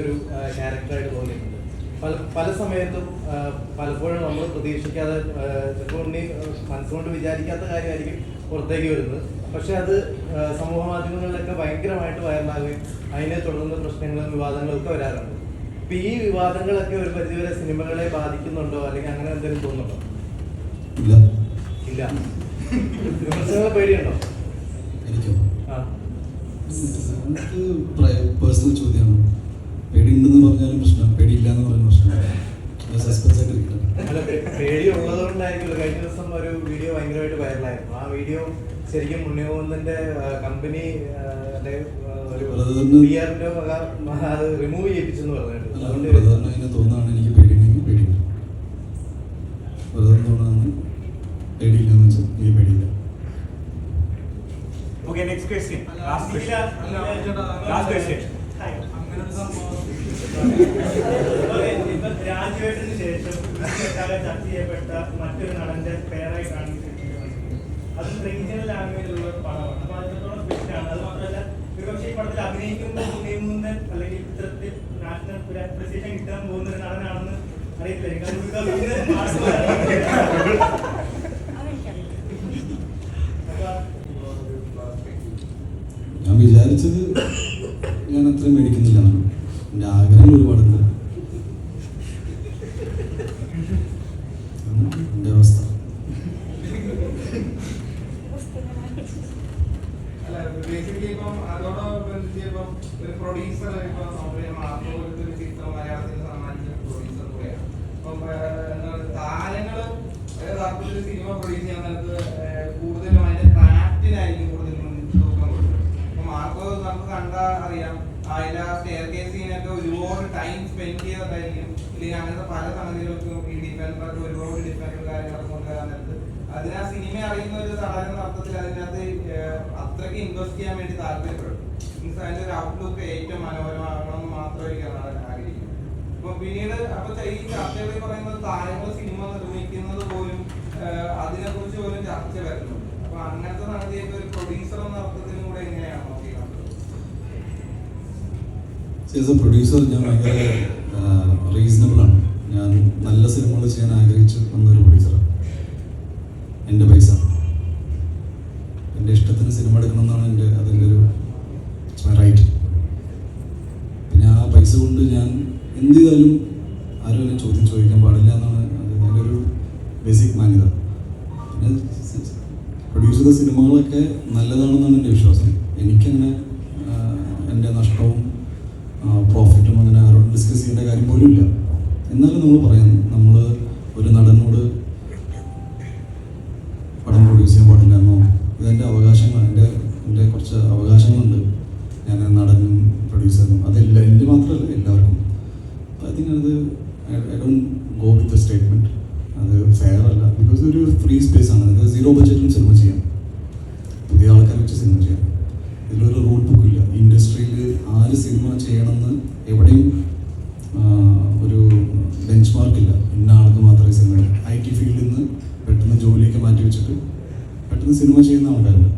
ഒരു ക്യാരക്ടറായിട്ട് തോന്നിയിട്ടുണ്ട്. പല പല സമയത്തും പലപ്പോഴും നമ്മൾ പ്രതീക്ഷിക്കാതെ ചിലപ്പോൾ ഉണ്ണി മനസ്സുകൊണ്ട് വിചാരിക്കാത്ത കാര്യമായിരിക്കും പുറത്തേക്ക് വരുന്നത്. പക്ഷെ അത് സമൂഹ മാധ്യമങ്ങളിലൊക്കെ ഭയങ്കരമായിട്ട് വൈറലാകുകയും അതിനെ തുടർന്ന് പ്രശ്നങ്ങളും വിവാദങ്ങളും ഒക്കെ വരാറുണ്ട്. അപ്പൊ ഈ വിവാദങ്ങളൊക്കെ ഒരു പരിധിവരെ സിനിമകളെ ബാധിക്കുന്നുണ്ടോ? അല്ലെങ്കിൽ അങ്ങനെ എന്തെങ്കിലും തോന്നുന്നുണ്ടോ? ഇല്ല. ഇല്ല. പേടിയുണ്ടോ? എനിക്ക് പേഴ്സണൽ ചോദ്യമാണ്. പേടിയുണ്ടെന്ന് പറഞ്ഞാലും പ്രശ്നം പേടിയില്ല എന്ന് പറഞ്ഞ പ്രശ്നം സസ്പെൻസ് ആയിട്ട് ഇരിക്കണം. കഴിഞ്ഞ ദിവസം ഒരു വീഡിയോ ഭയങ്കരമായിട്ട് വൈറലായിരുന്നു ആ വീഡിയോ ശരിക്കും മുന്നിയോന്നിന്റെ കമ്പനി റിമൂവ് ചെയ്യിപ്പിച്ചെന്ന് അതിനെ തോന്നുകയാണ് എനിക്ക് പേടിയുണ്ടെങ്കിൽ പേടിയില്ല. ബ്രദറിന് തോന്നുകയാണ് പേടിയില്ല എന്ന് വെച്ചാൽ എനിക്ക് പേടിയില്ല. Okay, next question. Last question. Last question. രാജുവേട്ടന് ശേഷം ചർച്ച ചെയ്യപ്പെട്ട മറ്റൊരു നടന്റെ പേരായി കാണിച്ചിട്ടുണ്ട്. അത് റീജിയണൽ ലാംഗ്വേജിലുള്ള ഒരു പടമാണ്. അപ്പൊ അതിനോളം സ്പെഷ്യലാണ് അത് മാത്രമല്ല ഒരുപക്ഷെ പടത്തിൽ അഭിനയിക്കുമ്പോൾ ഉണ്ണിമുന്നൻ അല്ലെങ്കിൽ ഇത്തരത്തിൽ നാഷണൽ ഒരു അപ്രിസിയേഷൻ കിട്ടാൻ പോകുന്ന ഒരു നടനാണെന്ന് അറിയത്തില്ല. മാറുന്നതാണ്. ഞാൻ വിചാരിച്ചത് ഞാൻ അത്രയും മേടിക്കുന്നില്ല എന്റെ ആഗ്രഹങ്ങൾ ഒരുപാടുണ്ട്. എന്റെ അവസ്ഥ. പ്രൊഡ്യൂസർ ചിത്രം മലയാളത്തിന് സമ്മാനിച്ച പ്രൊഡ്യൂസർ കൂടെയാണ്. അപ്പം ചെയ്തിട്ടായിരിക്കും അങ്ങനത്തെ പല സംഗതികൾക്കും ഈ ഡിഫൻസ് ഒരുപാട് ഡിഫൻസും കാര്യങ്ങളൊക്കെ കൊണ്ടുവരാൻ നേരത്ത് അതിന് ആ സിനിമ അറിയുന്ന ഒരു സാധാരണ അർത്ഥത്തിൽ അതിനകത്ത് അത്രയ്ക്ക് ഇൻവെസ്റ്റ് ചെയ്യാൻ വേണ്ടി താല്പര്യപ്പെടും. മീൻസ് അതിന്റെ ഒരു ഔട്ട്ലുക്ക് ഏറ്റവും മനോഹരമാകണമെന്ന് മാത്രമായിരിക്കും ആഗ്രഹിക്കുന്നത്. അപ്പൊ പിന്നീട് അപ്പൊ ഈ ചർച്ചകളിൽ പറയുന്നത് താരങ്ങൾ സിനിമ നിർമ്മിക്കുന്നത് പോലും അതിനെക്കുറിച്ച് പോലും ചർച്ച വരുന്നുണ്ട്. അപ്പൊ അങ്ങനത്തെ നടത്തിയൊക്കെ ഒരു പ്രൊഡ്യൂസർ എന്ന അർത്ഥത്തിലും കൂടെ എങ്ങനെയാണ് നോക്കിയത് പ്രൊഡ്യൂസർ ഞാൻ ഭയങ്കര പൈസ കൊണ്ട് ഞാൻ എന്ത് ചെയ്താലും ആരും എന്നെ ചോദ്യം ചോദിക്കാൻ പാടില്ല എന്നാണ് എന്റെ ഒരു ബേസിക് മാന്യത. പിന്നെ പ്രൊഡ്യൂസ് ചെയ്ത സിനിമകളൊക്കെ നല്ലതാണെന്നാണ് എന്റെ വിശ്വാസം. എനിക്കങ്ങനെ എന്റെ നഷ്ടവും പ്രോഫിറ്റും അങ്ങനെ ആരോടും ഡിസ്കസ് ചെയ്യേണ്ട കാര്യം പോലും ഇല്ല എന്നാലും നമ്മൾ പറയാം നമ്മൾ സ്റ്റേറ്റ്മെന്റ് അത് ഫെയർ അല്ല ബിക്കോസ് ഒരു ഫ്രീ സ്പേസ് ആണ്. അതായത് സീറോ ബഡ്ജറ്റിൽ സിനിമ ചെയ്യാം. പുതിയ ആൾക്കാരെ വെച്ച് സിനിമ ചെയ്യാം. ഇതിലൊരു റൂൾ ബുക്ക് ഇല്ല. ഇൻഡസ്ട്രിയിൽ ആര് സിനിമ ചെയ്യണമെന്ന് എവിടെയും ഒരു ബെഞ്ച് മാർക്ക് ഇല്ല. ഇന്ന ആൾക്ക് മാത്രമേ സിനിമ ഐ ടി ഫീൽഡിൽ നിന്ന് പെട്ടെന്ന് ജോലിയൊക്കെ മാറ്റി വെച്ചിട്ട് പെട്ടെന്ന് സിനിമ ചെയ്യുന്ന ആൾക്കാരുണ്ട്.